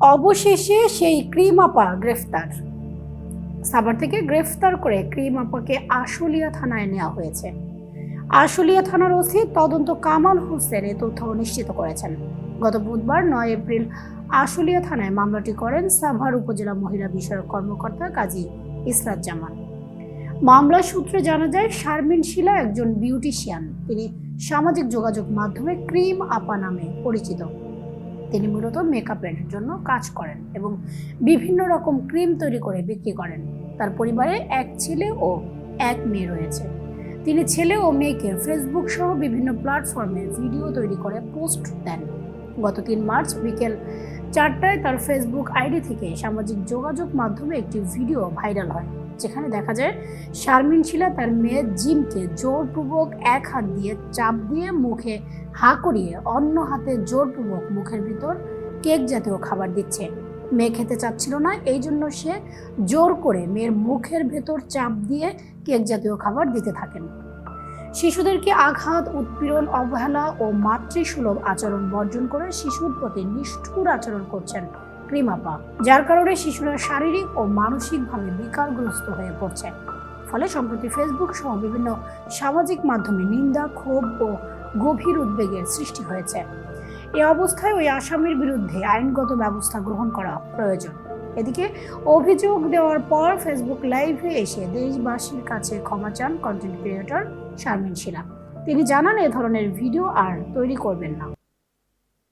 অবশেষে সেই ক্রিম আপা গ্রেফতার। সাভার থেকে গ্রেফতার করে ক্রিম আপাকে আশুলিয়া থানায় নেওয়া হয়েছে। আশুলিয়া থানার ওসি তদন্ত কামাল হোসেন এ তথ্য নিশ্চিত করেছেন। গত বুধবার নয় এপ্রিল আশুলিয়া থানায় মামলাটি করেন সাভার উপজেলা মহিলা বিষয়ক কর্মকর্তা কাজী ইসরাত জামান মামলার সূত্রে জানা যায়, শারমিন শিলা একজন বিউটিশিয়ান। তিনি সামাজিক যোগাযোগ মাধ্যমে ক্রিম আপা নামে পরিচিত। তিনি মূলত মেকআপের জন্য কাজ করেন এবং বিভিন্ন রকম ক্রিম তৈরি করে বিক্রি করেন। তার পরিবারে এক ছেলে ও এক মেয়ে রয়েছে। তিনি ছেলে ও মেয়েকে ফেসবুক সহ বিভিন্ন প্ল্যাটফর্মে ভিডিও তৈরি করে পোস্ট দেন। গত তিন মার্চ বিকেল চারটায় তার ফেসবুক আইডি থেকে সামাজিক যোগাযোগ মাধ্যমে একটি ভিডিও ভাইরাল হয়। যেখানে দেখা যায় শারমিন শিলা তার মেয়ে জিমকে জোরপূর্বক এক হাত দিয়ে চাপ দিয়ে মুখে হা করিয়ে অন্য হাতে জোরপূর্বক মুখের ভিতর কেক জাতীয় খাবার দিচ্ছে। মেয়ে খেতে চাচ্ছিল না, এই জন্য সে জোর করে মেয়ের মুখের ভেতর চাপ দিয়ে কেক জাতীয় খাবার দিতে থাকেন। শিশুদেরকে আঘাত, উৎপীড়ন, অবহেলা ও মাতৃসুলভ আচরণ বর্জন করে শিশুর প্রতি নিষ্ঠুর আচরণ করছেন। ক্রিমাপা, যার কারণে শিশুরা শারীরিক ও মানসিকভাবে বিকারগ্রস্ত হয়ে পড়ছে। ফলে সম্প্রতি ফেসবুক সহ বিভিন্ন সামাজিক মাধ্যমে নিন্দা, ক্ষোভ ও গভীর উদ্বেগের সৃষ্টি হয়েছে। এ অবস্থায় ওই আসামির বিরুদ্ধে আইনগত ব্যবস্থা গ্রহণ করা প্রয়োজন। এদিকে অভিযোগ দেওয়ার পর ফেসবুক লাইভে এসে দেশবাসীর কাছে ক্ষমা চান কন্টেন্ট ক্রিয়েটর শারমিন শিলা। তিনি জানান, এ ধরনের ভিডিও আর তৈরি করবেন না।